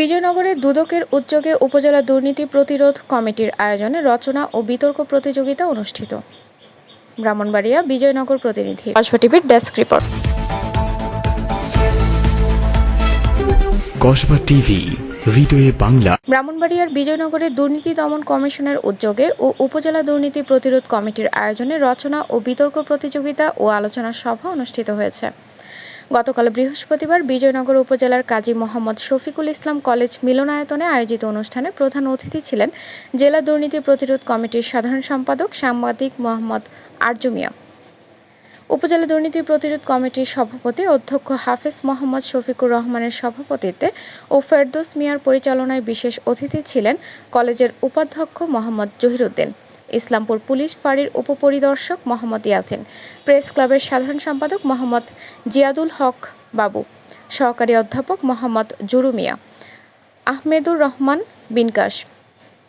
বিজয়নগরে দুদকের উদ্যোগে উপজেলা দুর্নীতি প্রতিরোধ কমিটির আয়োজনে রচনা ও বিতর্ক প্রতিযোগিতা অনুষ্ঠিত। ব্রাহ্মণবাড়িয়া বিজয়নগর প্রতিনিধি। কসবা টিভির ডেস্ক রিপোর্ট। কসবা টিভি হৃদয়ে বাংলা। ব্রাহ্মণবাড়িয়ার বিজয়নগরে দুর্নীতি দমন কমিশনের উদ্যোগে ও উপজেলা দুর্নীতি প্রতিরোধ কমিটির আয়োজনে রচনা ও বিতর্ক প্রতিযোগিতা ও আলোচনা সভা অনুষ্ঠিত হয়েছে। গতকাল বৃহস্পতিবার বিজয়নগর উপজেলার কাজী মোহাম্মদ শফিকুল ইসলাম কলেজ মিলনায়তনে আয়োজিত অনুষ্ঠানে প্রধান অতিথি ছিলেন জেলা দুর্নীতি প্রতিরোধ কমিটির সাধারণ সম্পাদক সাংবাদিক মোহাম্মদ আরজু মিয়া। উপজেলা দুর্নীতি প্রতিরোধ কমিটির সভাপতি অধ্যক্ষ হাফেজ মোহাম্মদ শফিকুর রহমানের সভাপতিত্বে ও ফেরদৌস মিয়ার পরিচালনায় বিশেষ অতিথি ছিলেন কলেজের উপাধ্যক্ষ মোহাম্মদ জহিরুদ্দিন। ইসলামপুর পুলিশ ফাঁড়ির উপপরিদর্শক মোহাম্মদ ইয়াসিন, প্রেস ক্লাবের সাধারণ সম্পাদক মোহাম্মদ জিয়াদুল হক বাবু, সহকারী অধ্যাপক মোহাম্মদ জুরু মিয়া আহমেদুর রহমান বিনকাশ,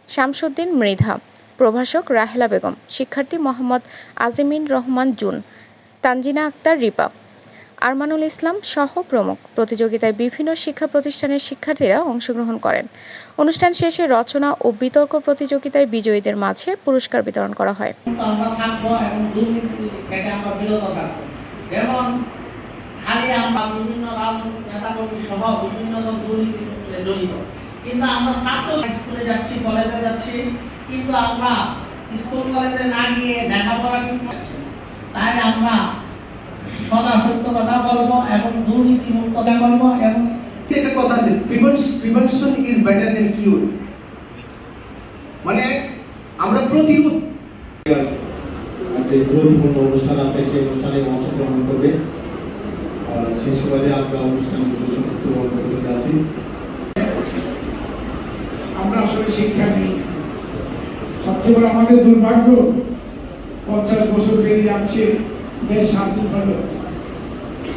শামসুদ্দিন মৃধা, প্রভাষক রাহেলা বেগম, শিক্ষার্থী মোহাম্মদ আজিমিন রহমান জুন, তানজিনা আক্তার রিপা আরমানুল ইসলাম সহ প্রমুখ। প্রতিযোগিতায় বিভিন্ন শিক্ষা প্রতিষ্ঠানের শিক্ষার্থীরা অংশগ্রহণ করেন। অনুষ্ঠান শেষে রচনা ও বিতর্ক প্রতিযোগিতায় বিজয়ীদের মাঝে পুরস্কার বিতরণ করা হয়। খালি আমরা বিভিন্ন রাজনৈতিক নেতাকর্মী সহ বিভিন্ন দুর্নীতিতে জড়িত। কিন্তু আমরা ছাত্র স্কুলে যাচ্ছি, কলেজে যাচ্ছি, কিন্তু আমরা স্কুল কলেজে না গিয়ে লেখাপড়া কিন্তু তাই আমরা সদা সত্য কথা বলব এবং দুর্নীতি মুক্ত করব এবং একটা কথা আছে prevention is better than cure মানে আমরা প্রতিরোধ একটা গুরুত্বপূর্ণ অনুষ্ঠান আছে সেই অনুষ্ঠানে অংশগ্রহণ করবে। আর সেই সুবাদে আমরা অনুষ্ঠানগুলো সংক্ষিপ্ত করতে যাচ্ছি। আমরা আসলে শিক্ষা নেই। সবচেয়ে বড় আমাদের দুর্ভাগ্য পঞ্চাশ বছর পেরিয়ে যাচ্ছে বেশ শান্তি হলো কিন্তু আমাদের কোনো পরিবর্তন তেমন